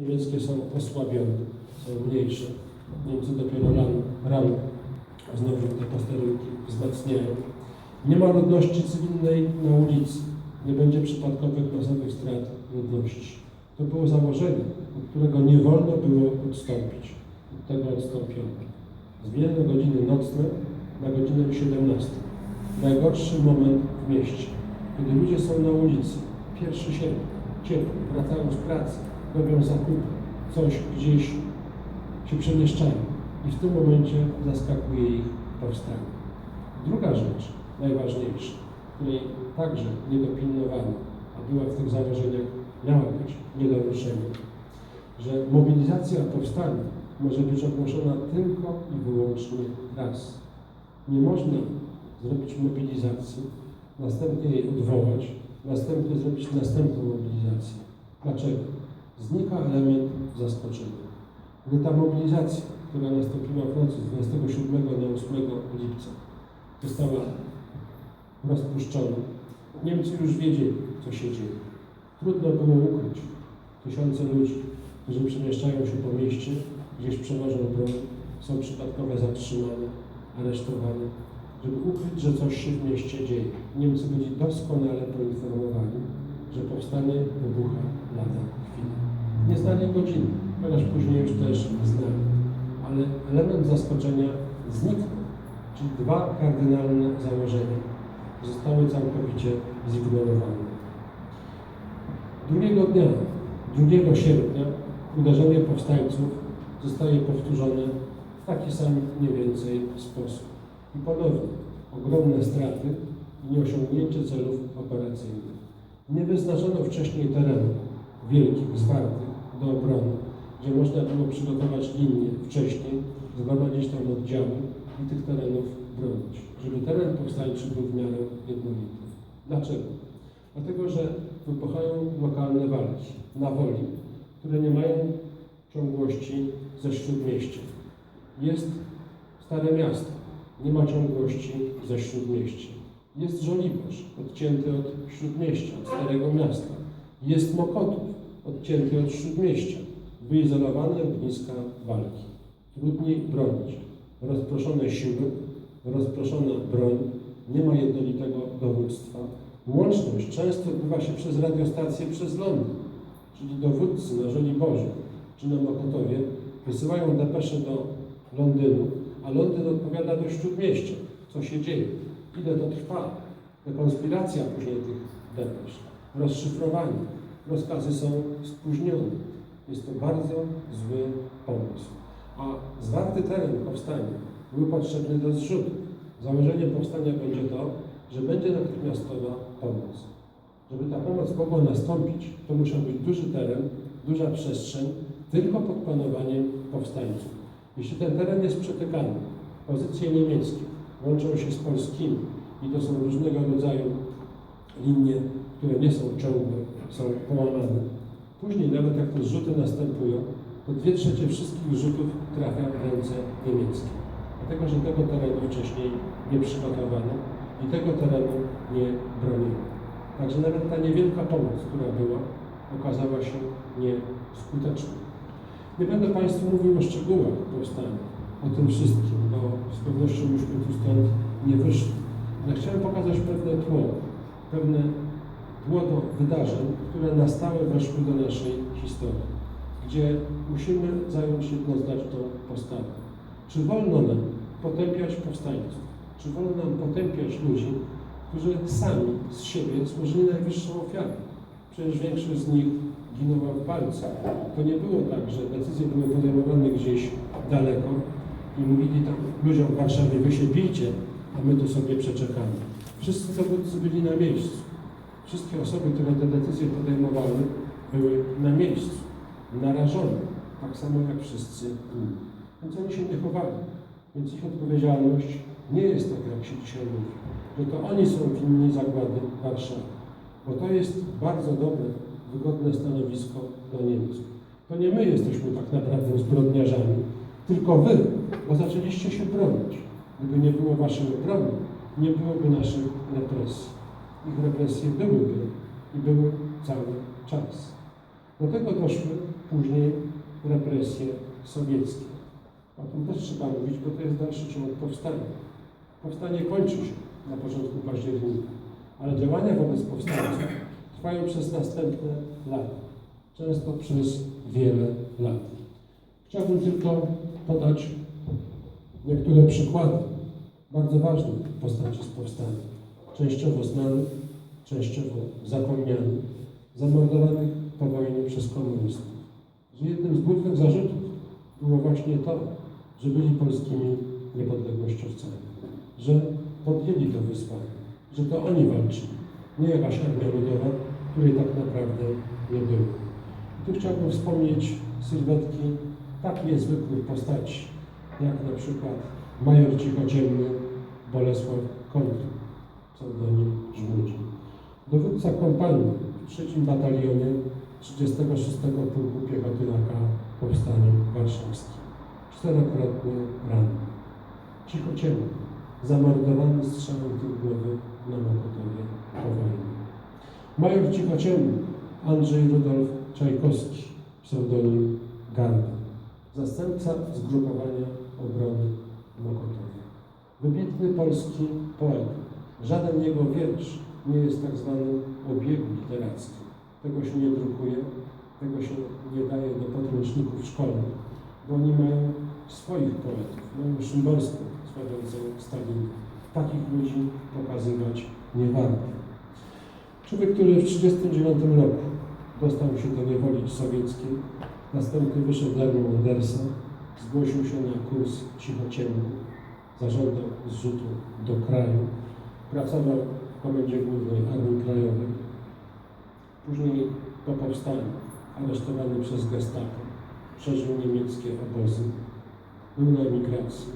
Niemieckie są osłabione, są mniejsze. Niemcy dopiero rano, rano znowu te posterunki wzmacniają. Nie ma ludności cywilnej na ulicy. Nie będzie przypadkowych masowych strat ludności. To było założenie, od którego nie wolno było odstąpić. Od tego odstąpiono. Zmieniono godziny nocne na godzinę 17. Najgorszy moment w mieście, kiedy ludzie są na ulicy. Pierwszy sierpnia, ciepło, wracają z pracy, robią zakupy, coś gdzieś się przemieszczają. I w tym momencie zaskakuje ich powstanie. Druga rzecz, najważniejsza, której także nie dopilnowano, a była w tych założeniach, miała być nie że mobilizacja powstania może być ogłoszona tylko i wyłącznie raz. Nie można zrobić mobilizacji, następnie jej odwołać, następnie zrobić następną mobilizację. Dlaczego? Znika element zaskoczenia. Gdy ta mobilizacja, która nastąpiła w nocy z 27 na 8 lipca, została rozpuszczona, Niemcy już wiedzieli, co się dzieje. Trudno było ukryć tysiące ludzi, którzy przemieszczają się po mieście, gdzieś przewożą broń, są przypadkowo zatrzymane, aresztowane, żeby ukryć, że coś się w mieście dzieje. Niemcy byli doskonale poinformowani, że powstanie wybucha lada chwila. Nie znali godziny, chociaż później już też znali. Ale element zaskoczenia zniknął, czyli dwa kardynalne założenia zostały całkowicie zignorowane. Drugiego dnia, 2 sierpnia, uderzenie powstańców zostaje powtórzone w taki sam mniej więcej sposób. I ponownie ogromne straty i nieosiągnięcie celów operacyjnych. Nie wyznaczono wcześniej terenu wielkich, zwartych do obrony, gdzie można było przygotować linie wcześniej, zgromadzić tam oddziały i tych terenów bronić, żeby teren powstańczy był w miarę jednolity. Dlaczego? Dlatego, że wybuchają lokalne walki na woli, które nie mają ciągłości ze śródmieścia. Jest Stare Miasto, nie ma ciągłości ze śródmieścia. Jest Żoliborz, odcięty od śródmieścia, od Starego Miasta. Jest Mokotów, odcięty od śródmieścia. Wyizolowane ogniska walki. Trudniej bronić. Rozproszone siły, rozproszona broń, nie ma jednolitego dowództwa. Łączność często odbywa się przez radiostację przez Londyn, czyli dowódcy na Żoliborzu czy na Mokotowie wysyłają depesze do Londynu, a Londyn odpowiada do Śródmieścia, co się dzieje, ile to trwa, rekonspiracja później tych depesz, rozszyfrowanie, rozkazy są spóźnione. Jest to bardzo zły pomysł. A zwarty teren powstania był potrzebny do zrzutu. Założeniem powstania będzie to, że będzie natychmiastowa pomoc. Żeby ta pomoc mogła nastąpić, to musiał być duży teren, duża przestrzeń, tylko pod panowaniem powstańców. Jeśli ten teren jest przetykany, pozycje niemieckie łączą się z polskimi i to są różnego rodzaju linie, które nie są ciągłe, są połamane. Później, nawet jak te zrzuty następują, to dwie trzecie wszystkich rzutów trafia w ręce niemieckie. Dlatego, że tego terenu wcześniej nie przygotowano i tego terenu nie broniono. Także nawet ta niewielka pomoc, która była, okazała się nieskuteczna. Nie będę Państwu mówił o szczegółach powstania, o tym wszystkim, bo z pewnością byśmy tu stąd nie wyszli. Ale chciałem pokazać pewne tło, pewne tło do wydarzeń, które na stałe weszły do naszej historii, gdzie musimy zająć jednoznaczną postawę. Czy wolno nam potępiać powstańców? Czy wolno nam potępiać ludzi, którzy sami z siebie złożyli najwyższą ofiarę? Przecież większość z nich ginęła w walce. To nie było tak, że decyzje były podejmowane gdzieś daleko i mówili tam ludziom w Warszawie, wy się bijcie, a my tu sobie przeczekamy. Wszyscy dowódcy byli na miejscu. Wszystkie osoby, które te decyzje podejmowały, były na miejscu, narażone, tak samo jak wszyscy inni. Więc oni się nie chowali. Więc ich odpowiedzialność nie jest taka, jak się dzisiaj mówi, że to oni są winni zagłady Warszawy. Bo to jest bardzo dobre, wygodne stanowisko dla Niemców. To nie my jesteśmy tak naprawdę zbrodniarzami, tylko wy, bo zaczęliście się bronić. Gdyby nie było waszej obrony, nie byłoby naszych represji. Ich represje byłyby i były cały czas. Do tego doszły później represje sowieckie. O tym też trzeba mówić, bo to jest dalszy ciąg powstania. Powstanie kończy się na początku października, ale działania wobec powstańców trwają przez następne lata, często przez wiele lat. Chciałbym tylko podać niektóre przykłady bardzo ważnych postaci z powstania, częściowo znanych, częściowo zapomnianych, zamordowanych po wojnie przez komunistów. Jednym z głównych zarzutów było właśnie to, że byli polskimi niepodległościowcami, że podjęli to wyzwanie, że to oni walczyli, nie jakaś armia ludowa, której tak naprawdę nie było. I tu chciałbym wspomnieć sylwetki tak niezwykłych postaci, jak na przykład major cichociemny Bolesław Kontr, pseudonim Żmudzi. Dowódca kompanii w trzecim batalionie 36 Pułku Piechoty AK w Powstaniu Warszawskim. Czterokrotnie ranny. Cichociemny, zamordowany strzałem tył głowy na Mokotowie po wojnie. Major cichociemny Andrzej Rudolf Czajkowski, pseudonim Garda. Zastępca zgrupowania obrony Mokotowa. Wybitny polski poeta. Żaden jego wiersz nie jest tak zwanym obiegiem literackim. Tego się nie drukuje, tego się nie daje do podręczników szkolnych, bo oni mają swoich poetów, mają Szymborską sławiącą Stalina. Takich ludzi pokazywać nie warto. Człowiek, który w 1939 roku dostał się do niewoli sowieckiej, następnie wyszedł armii Andersa, zgłosił się na kurs cichociemny, zażądał zrzutu do kraju, pracował w Komendzie Głównej Armii Krajowej. Później po powstaniu aresztowany przez gestapo, przeżył niemieckie obozy, był na emigracji,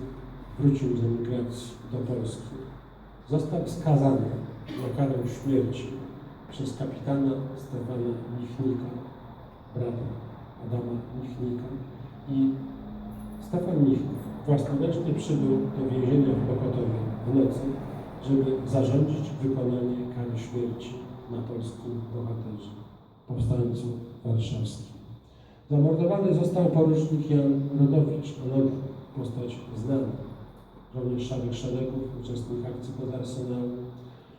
wrócił z emigracji do Polski. Został skazany na karę śmierci przez kapitana Stefana Michnika, brata Adama Michnika. I Stefan Michnik własnoręcznie przybył do więzienia w Bokotowie w nocy, żeby zarządzić wykonanie kary śmierci na polskim bohaterze, powstańcu warszawskim. Zamordowany został porucznik Jan Rodowicz, on postać znana, żołnierz szarych szeregów, uczestnik akcji pod Arsenałem.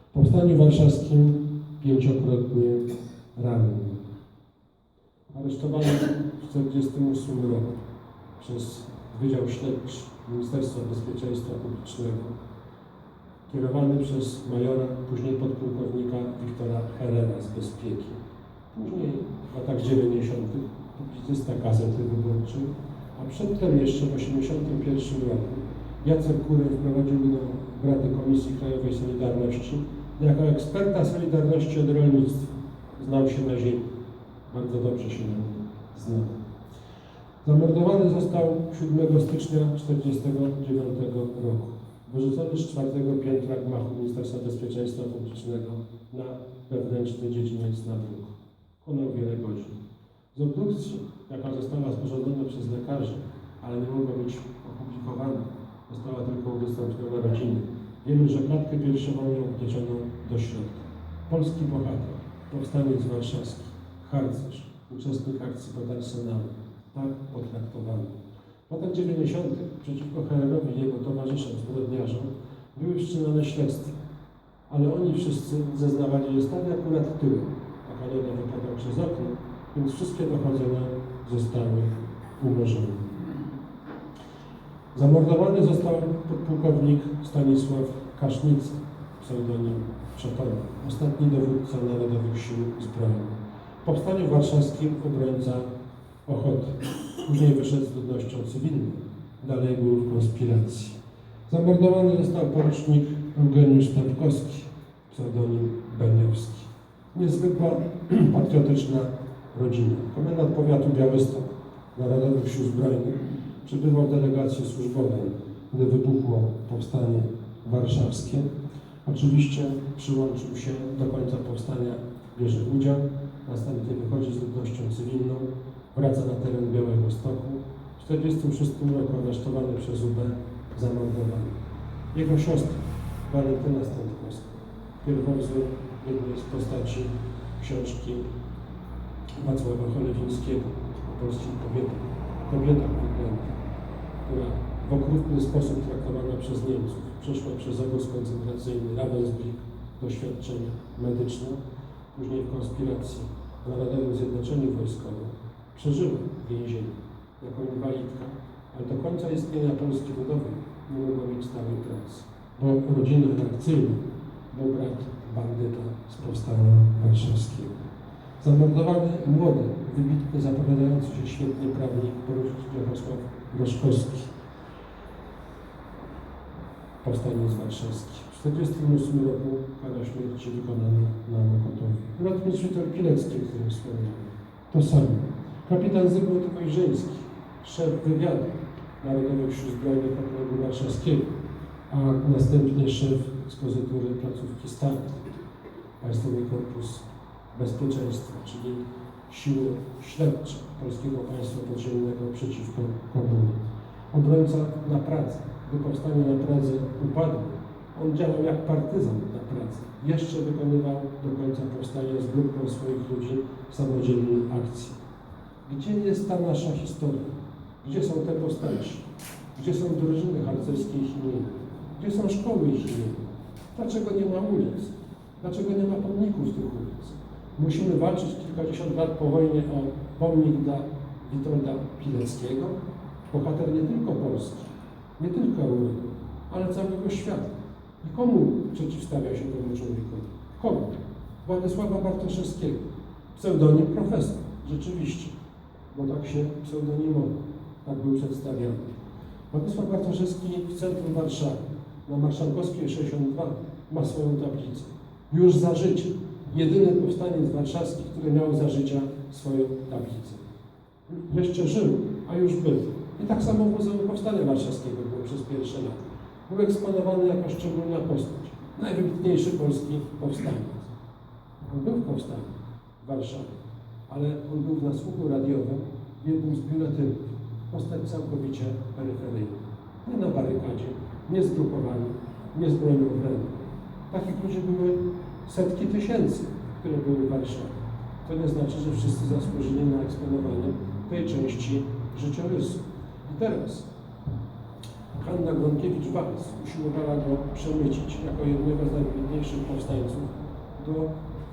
W Powstaniu Warszawskim pięciokrotnie ranny. Aresztowany w 1948 roku przez Wydział Śledczy Ministerstwa Bezpieczeństwa Publicznego, kierowany przez majora, później podpułkownika Wiktora Herrera z Bezpieki. Później w latach 90. publicysta Gazety Wyborczej, a przedtem jeszcze w 1981 roku Jacek Kury wprowadził do Rady Komisji Krajowej Solidarności jako eksperta Solidarności od rolnictwa. Znał się na ziemi. Bardzo dobrze się na nim. Zamordowany został 7 stycznia 1949 roku. Wyrzucony z czwartego piętra gmachu Ministerstwa Bezpieczeństwa Publicznego na wewnętrzny dziedziniec na bruk. Chłonął wiele godzin. Z obdukcji, jaka została sporządzona przez lekarzy, ale nie mogła być opublikowana, została tylko udostępniona rodzinie. Wiemy, że klatkę piersiową ją wpleciono do środka. Polski bohater, powstaniec warszawski, harcerz, uczestnik akcji pod Arsenałem, tak potraktowany. W latach 90. przeciwko Hererowi i jego towarzyszom zbrodniarzom były wszczynane śledztwa, ale oni wszyscy zeznawali, że stali akurat tyłem. Taka loda wypadał przez okno, więc wszystkie dochodzenia zostały umorzone. Zamordowany został podpułkownik Stanisław Kasznica, pseudonim Szatona, ostatni dowódca Narodowych Sił Zbrojnych. W Powstaniu Warszawskim obrońca Ochoty. Później wyszedł z ludnością cywilną. Dalej był w konspiracji. Zamordowany został porucznik Eugeniusz Stawkowski, pseudonim Beniowski. Niezwykła, patriotyczna rodzina. Komendant powiatu Białystok Narodowych Sił Zbrojnych przybywał w delegacji służbowej, gdy wybuchło powstanie warszawskie. Oczywiście przyłączył się do końca powstania, bierze udział, następnie wychodzi z ludnością cywilną, wraca na teren Białego Stoku. W 1946 roku aresztowany przez UB, zamordowany. Jego siostra, Walentyna Stępkowska, pierwowzór jednej z postaci książki Wacława Cholewińskiego polskich kobietach. Kobieta wyklęta, która w okrutny sposób traktowana przez Niemców przeszła przez obóz koncentracyjny Ravensbrück doświadczenia medyczne, później w konspiracji w Narodowym Zjednoczeniu Wojskowym przeżyła więzienie jako inwalidka, ale do końca istnienia Polski Ludowej nie mogła mieć stałej pracy, bo rodziny reakcyjne był brat bandyta z powstania warszawskiego. Zamordowany młody, wybitny, zapowiadający się świetnie prawnik Jarosław Gorzkowski, powstaniec warszawski. W 1948 roku kara śmierci wykonana na Mokotowie. Lotnicz Witold Pilecki, o którym wspomniałem. To samo. Kapitan Zygmunt Wojrzyński, szef wywiadu Narodowych Sił Zbrojnych Okręgu Warszawskiego, a następnie szef ekspozytury placówki Start, Państwowy Korpus Bezpieczeństwa, czyli siły śledcze Polskiego Państwa Podziemnego przeciwko komunie. Obrońca na Pradze. Gdy powstanie na Pradze upadło, on działał jak partyzan na Pradze. Jeszcze wykonywał do końca powstania z grupą swoich ludzi samodzielne akcje. Gdzie jest ta nasza historia? Gdzie są te postaci? Gdzie są drużyny harcerskie ich imienia? Gdzie są szkoły ich imienia? Dlaczego nie ma ulic? Dlaczego nie ma pomników tych ulic? Musimy walczyć kilkadziesiąt lat po wojnie o pomnik dla Witolda Pileckiego, bohater nie tylko Polski, nie tylko Europy, ale całego świata. I komu przeciwstawia się temu człowiekowi? Komu? Władysława Bartoszewskiego. Pseudonim profesor, rzeczywiście, bo tak się pseudonimowo, tak był przedstawiany. Władysław Bartoszewski w centrum Warszawy, na Marszałkowskiej 62, ma swoją tablicę. Już za życia. Jedyny powstaniec warszawski, który miał za życia swoją tablicę. Jeszcze żył, a już był. I tak samo w Muzeum Powstania Warszawskiego było przez pierwsze lata. Był eksponowany jako szczególna postać. Najwybitniejszy polski powstaniec. On był w powstaniu w Warszawie, ale on był w nasłuchu radiowym w jednym z biuletynów. Postać całkowicie peryferyjna. Nie na barykadzie, nie zgrupowani, nie z bronią w ręku. Takich ludzi były setki tysięcy, które były w Warszawie. To nie znaczy, że wszyscy zasłużyli na eksponowanie tej części życiorysu. I teraz Hanna Gronkiewicz-Walc usiłowała go przemycić jako jednego z najwybitniejszych powstańców do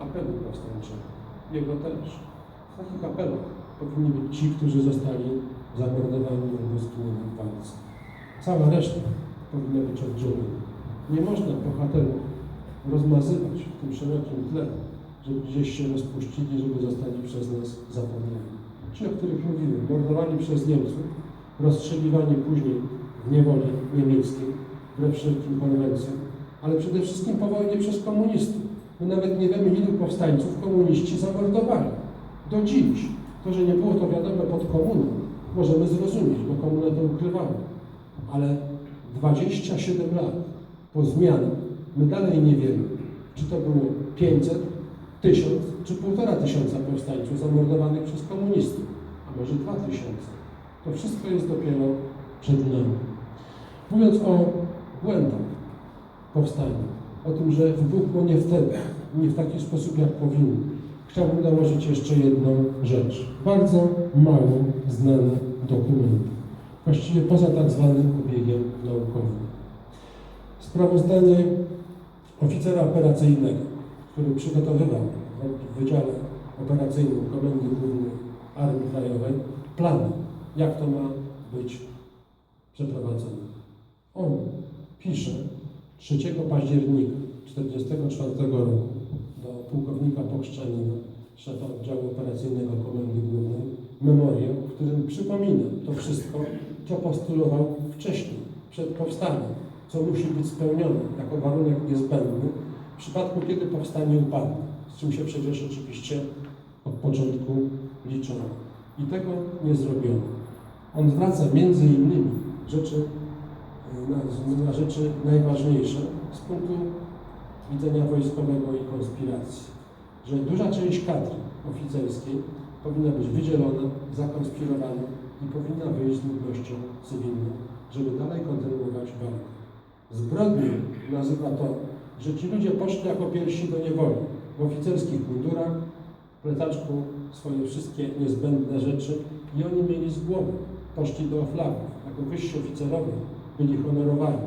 apelu powstańczego. Jego też. Takich apelach powinni być ci, którzy zostali zamordowani albo zginęli w walce. Cała reszta powinna być oddzielona. Nie można bohaterów rozmazywać w tym szerokim tle, żeby gdzieś się rozpuścili, żeby zostali przez nas zapomniani. Ci, o których mówimy, mordowani przez Niemców, rozstrzeliwani później w niewoli niemieckiej, wbrew wszelkim konwencjom, ale przede wszystkim po wojnie przez komunistów. My nawet nie wiemy, ilu powstańców komuniści zamordowali. Do dziś. To, że nie było to wiadome pod komuną, możemy zrozumieć, bo komuna to ukrywała. Ale 27 lat po zmianach my dalej nie wiemy, czy to było 500, 1000 czy 1,5 tysiąca powstańców zamordowanych przez komunistów, a może 2000. To wszystko jest dopiero przed nami. Mówiąc o błędach powstania, o tym, że wybuchło nie wtedy, nie w taki sposób, jak powinno, chciałbym dołożyć jeszcze jedną rzecz. Bardzo mało znany dokument. Właściwie poza tak zwanym obiegiem naukowym. Sprawozdanie oficera operacyjnego, który przygotowywał w Wydziale Operacyjnym Komendy Głównej Armii Krajowej plan, jak to ma być przeprowadzone. On pisze 3 października 1944 roku do pułkownika Pokrzczanina, szefa oddziału operacyjnego Komendy Głównej, memorię, w którym przypomina to wszystko, co postulował wcześniej, przed powstaniem, co musi być spełnione jako warunek niezbędny w przypadku, kiedy powstanie upadnie, z czym się przecież oczywiście od początku liczono. I tego nie zrobiono. On zwraca między innymi rzeczy, na, na rzeczy najważniejsze z punktu widzenia wojskowego i konspiracji. Że duża część kadry oficerskiej powinna być wydzielona, zakonspirowana i powinna wyjść z ludnością cywilną, żeby dalej kontynuować walkę. Zbrodnią nazywa to, że ci ludzie poszli jako pierwsi do niewoli w oficerskich mundurach, w plecaczku swoje wszystkie niezbędne rzeczy i oni mieli z głowy. Poszli do Oflawów. Jako wyżsi oficerowie byli honorowani.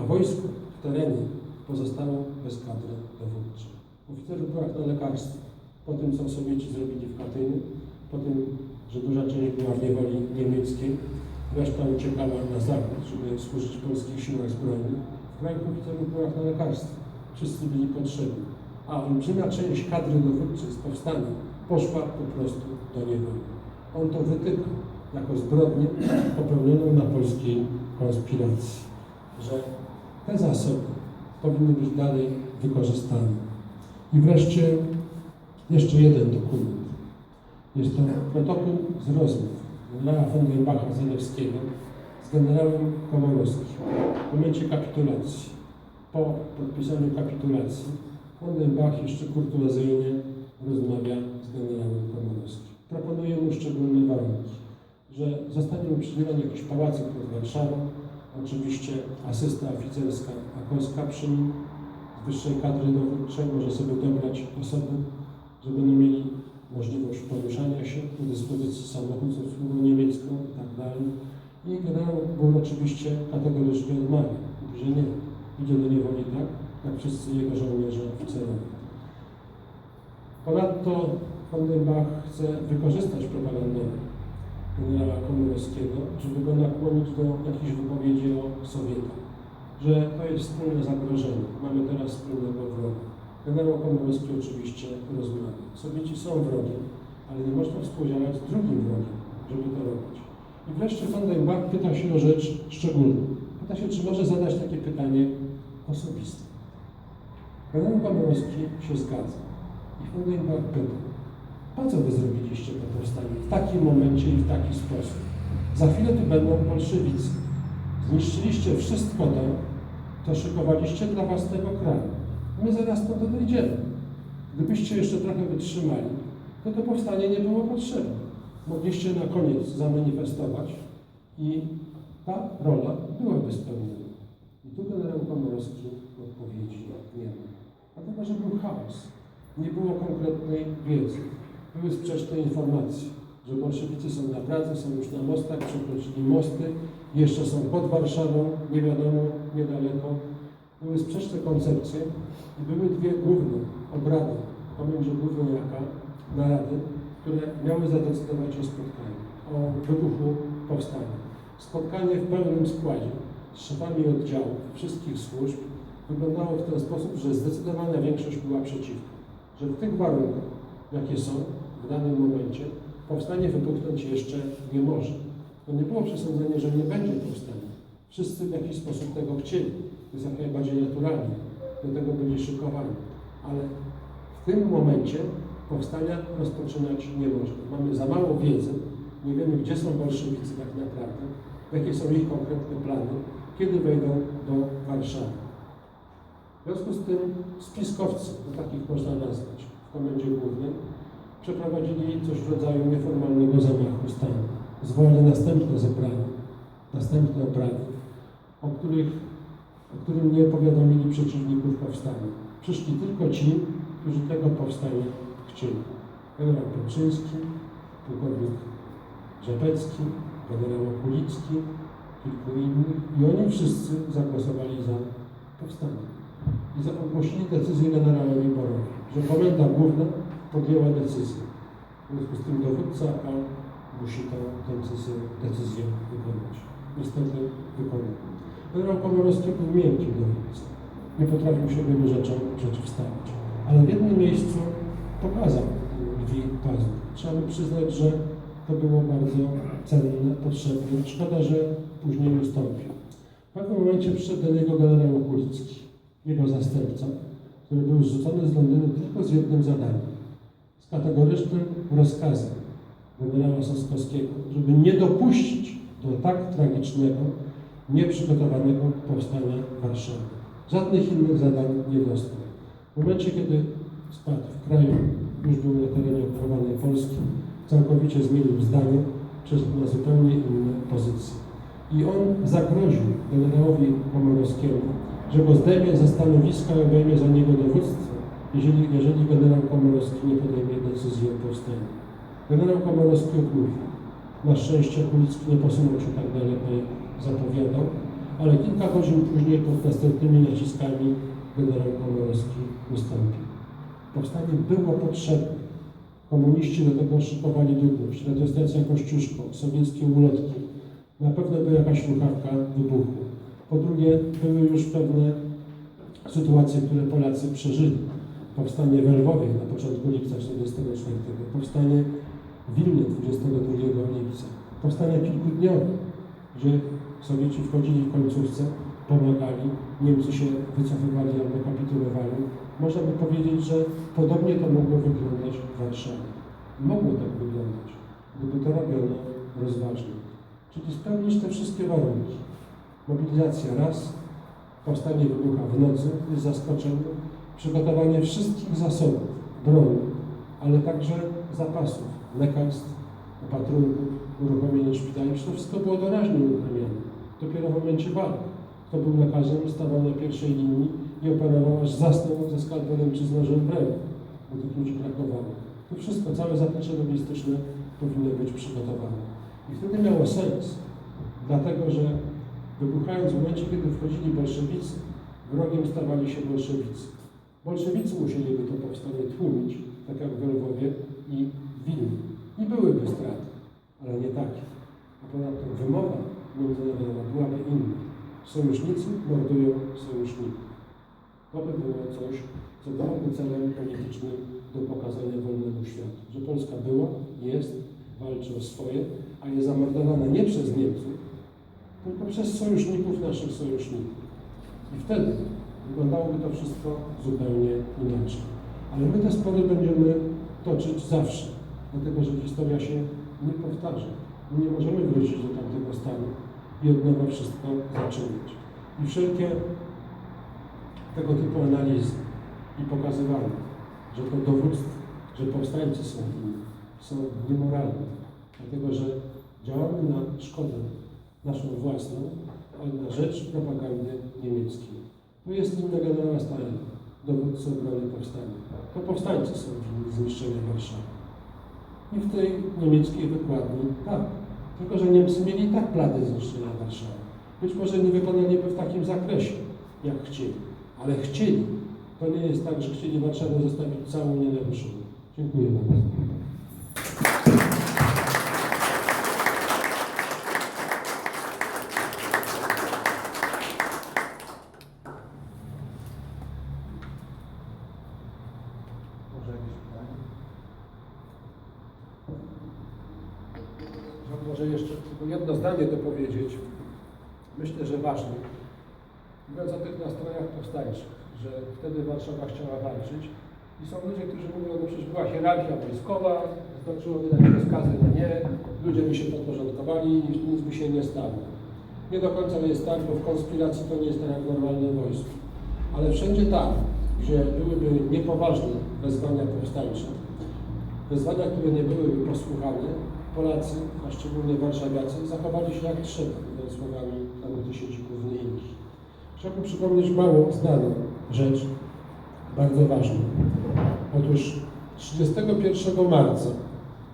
A wojsko w terenie pozostało bez kadry dowódczej. Jak na lekarstwo. Po tym, co Sowieci zrobili w Katyniu, po tym, że duża część była w niewoli niemieckiej, reszta uciekała na zachód, żeby służyć polskich siłach zbrojnych. W kraju oficerów była na lekarstwo. Wszyscy byli potrzebni. A olbrzymia część kadry dowódczej z powstania poszła po prostu do niewoli. On to wytykał jako zbrodnię popełnioną na polskiej konspiracji, że te zasoby powinny być dalej wykorzystane. I wreszcie jeszcze jeden dokument. Jest to protokół z rozmów generała von Bacha Zalewskiego z generałem Komorowskim w momencie kapitulacji. Po podpisaniu kapitulacji von Bach jeszcze kurtuazyjnie rozmawia z generałem Komorowskim. Proponuje mu szczególne warunki, że zostanie mu przydzielony jakiś pałacyk pod Warszawą, oczywiście asysta oficerska Akowska przy nim, z wyższej kadry dowódczej może sobie dobrać osoby, żeby będą mieli możliwość poruszania się, do dyspozycji samochód z obsługą niemiecką i tak dalej. I generał był oczywiście kategorycznie odmawiał. Mówi, że nie, idzie do niewoli tak, jak wszyscy jego żołnierze, oficerowie. Ponadto Vandenbach chce wykorzystać propagandowo generała Komorowskiego, żeby go nakłonić do jakichś wypowiedzi o Sowietach, że to jest wspólne zagrożenie, mamy teraz wspólnego wroga. Generał Komorowski oczywiście rozmawia. Sowieci są wrogiem, ale nie można współdziałać z drugim wrogiem, żeby to robić. I wreszcie Vandenbach pyta się o rzecz szczególną. Pyta się, czy może zadać takie pytanie osobiste. Generał Komorowski się zgadza. I Vandenbach pyta, po co wy zrobiliście to powstanie w takim momencie i w taki sposób? Za chwilę tu będą bolszewicy. Zniszczyliście wszystko to, co szykowaliście dla własnego kraju. My zaraz to dojdziemy. Gdybyście jeszcze trochę wytrzymali, to to powstanie nie było potrzebne. Mogliście na koniec zamanifestować i ta rola byłaby spełniona. I tu generał Komorowski odpowiedzi nie ma. Dlatego, że był chaos. Nie było konkretnej wiedzy. Były sprzeczne informacje, że bolszewicy są na Pradze, są już na mostach, przekroczyli mosty, jeszcze są pod Warszawą, nie wiadomo, niedaleko. Były sprzeczne koncepcje i były dwie główne obrady Komendzie Głównej jaka narady, które miały zadecydować o spotkaniu, o wybuchu powstania. Spotkanie w pełnym składzie z szefami oddziałów wszystkich służb wyglądało w ten sposób, że zdecydowana większość była przeciwko. Że w tych warunkach, jakie są w danym momencie, powstanie wybuchnąć jeszcze nie może. To nie było przesądzenie, że nie będzie powstania. Wszyscy w jakiś sposób tego chcieli. To jest jak najbardziej naturalnie. Do tego byli szykowani. Ale w tym momencie powstania rozpoczynać nie można. Mamy za mało wiedzy, nie wiemy, gdzie są bolszewicy tak naprawdę, jakie są ich konkretne plany, kiedy wejdą do Warszawy. W związku z tym spiskowcy, bo takich można nazwać, w Komendzie Głównej, przeprowadzili coś w rodzaju nieformalnego zamachu stanu. Zwołali następne zebranie, następne obrady, o, których, o którym nie powiadomili przeciwników powstania. Przyszli tylko ci, którzy tego powstania chcieli. Generał Pieczyński, pułkownik Rzepecki, generał Okulicki, kilku innych i oni wszyscy zagłosowali za powstanie. I za- ogłosili decyzję generałowi Borowi, że komenda główna podjęła decyzję. W związku z tym dowódca musi tę decyzję, decyzję wykonać. Niestety wykonał. Generał Komorowski był miękkim dowódcą. Nie potrafił się wielu rzeczom przeciwstawić. Ale w jednym miejscu pokazał drzwi pazur. Trzeba by przyznać, że to było bardzo cenne, potrzebne. Szkoda, że później ustąpił. W pewnym momencie przyszedł do niego generał Okulicki, jego zastępca, który był zrzucony z Londynu tylko z jednym zadaniem. Z kategorycznym rozkazem generała Soskowskiego, żeby nie dopuścić do tak tragicznego, nieprzygotowanego powstania Warszawy. Żadnych innych zadań nie dostał. W momencie, kiedy spadł w kraju, już był na terenie okupowanej Polski, całkowicie zmienił zdanie, przeszedł na zupełnie inne pozycje. I on zagroził generałowi Komorowskiemu, że go zdejmie ze stanowiska i obejmie za niego dowództwo, jeżeli, jeżeli generał Komorowski nie podejmie decyzji o powstaniu. Generał Komorowski odmówił. Na szczęście Kulicki nie posunął się tak daleko, jak zapowiadał, ale kilka godzin później pod następnymi naciskami generał Komorowski ustąpił. Powstanie było potrzebne. Komuniści do tego szykowali ludność, radiostacja Kościuszko, sowieckie ulotki. Na pewno była jakaś słuchawka wybuchu. Po drugie, były już pewne sytuacje, które Polacy przeżyli. Powstanie w Lwowie na początku lipca 1944, powstanie w Wilnie 22 lipca, powstanie kilkudniowe, gdzie Sowieci wchodzili w końcówce, pomagali, Niemcy się wycofywali albo kapitulowali. Można by powiedzieć, że podobnie to mogło wyglądać w Warszawie. Mogło tak wyglądać, gdyby to robiono rozważnie. Czyli spełnić te wszystkie warunki. Mobilizacja raz, powstanie wybucha w nocy, jest zaskoczenie, przygotowanie wszystkich zasobów, broni, ale także zapasów, lekarstw, opatrunków, uruchomienie szpitali. To wszystko było doraźnie uruchamiane. Dopiero w momencie walk. Kto był lekarzem, stawał na pierwszej linii i operował, aż zasnął ze skalpelem czy z nożem w bo tych ludzi brakowało. To wszystko, całe zaplecze logistyczne powinno być przygotowane. I wtedy miało sens, dlatego że wybuchając w momencie, kiedy wchodzili bolszewicy, wrogiem stawali się bolszewicy. Bolszewicy musieliby to powstanie tłumić, tak jak w Lwowie i w Wilnie. I byłyby straty, ale nie takie. A ponadto wymowa międzynarodowa byłaby inna. Sojusznicy mordują sojuszników. To by było coś, co dałoby celem politycznym do pokazania wolnemu światu. Że Polska była, jest, walczy o swoje, a jest zamordowana nie przez Niemców, tylko przez sojuszników naszych sojuszników. I wtedy wyglądałoby to wszystko zupełnie inaczej. Ale my te spory będziemy toczyć zawsze, dlatego że historia się nie powtarza. My nie możemy wrócić do tamtego stanu i od nowa wszystko zaczynać. I wszelkie tego typu analizy i pokazywanie, że to dowództwo, że powstańcy są winni, są niemoralne, dlatego że działamy na szkodę naszą własną, ale na rzecz propagandy niemieckiej. Tu jest inny generała Stalin, dowódca obrony powstania. To powstańcy są winni zniszczenia Warszawy. I w tej niemieckiej wykładni tak. Tylko, że Niemcy mieli tak plany zniszczenia Warszawy. Być może nie wykonaliby w takim zakresie, jak chcieli, ale chcieli. To nie jest tak, że chcieli Warszawę zostawić całą nienaruszoną. Dziękuję bardzo. Może jakieś pytanie? Ja Może jeszcze tylko jedno zdanie dopowiedzieć. Myślę, że ważne. Mówiąc o tych nastrojach że wtedy Warszawa chciała walczyć i są ludzie, którzy mówią, no przecież była hierarchia wojskowa, zdążyło wydać rozkazy na nie, ludzie by się podporządkowali i nic by się nie stało. Nie do końca jest tak, bo w konspiracji to nie jest tak jak w normalnym wojsku. Ale wszędzie tam, gdzie byłyby niepoważne wezwania powstańcze, wezwania, które nie byłyby posłuchane, Polacy, a szczególnie warszawiacy, zachowali się jak trzeba, mówiąc słowami Danuty Siedzikówny-Inki. Chciałbym przypomnieć mało znaną rzecz, bardzo ważną. Otóż 31 marca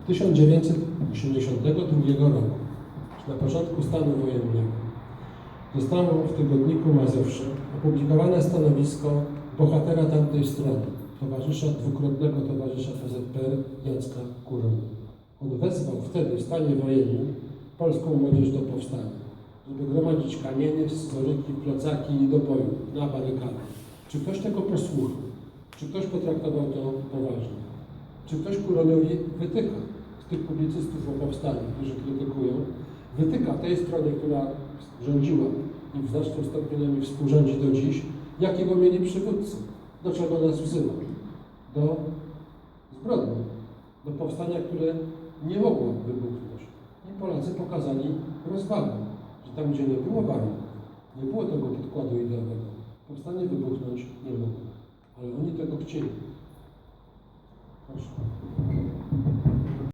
1982 roku, na początku stanu wojennego, zostało w tygodniku Mazowsze opublikowane stanowisko bohatera tamtej strony, towarzysza, dwukrotnego towarzysza PZPR Jacka Kurona. On wezwał wtedy w stanie wojennym polską młodzież do powstania, żeby gromadzić kamienie, scyzoryki, plecaki i do boju na barykady. Czy ktoś tego posłuchał? Czy ktoś potraktował to poważnie? Czy ktoś Kuroniowi wytyka z tych publicystów o powstaniu, którzy krytykują, wytyka tej stronie, która rządziła i w znacznym stopniu nami współrządzi do dziś, jakiego mieli przywódcę, do czego nas wzywa? Do zbrodni, do powstania, które nie mogło wybuchnąć. I Polacy pokazali rozwagę, że tam, gdzie nie było warunków, nie było tego podkładu ideowego, powstanie wybuchnąć nie mogło. Ale oni tego chcieli. Proszę.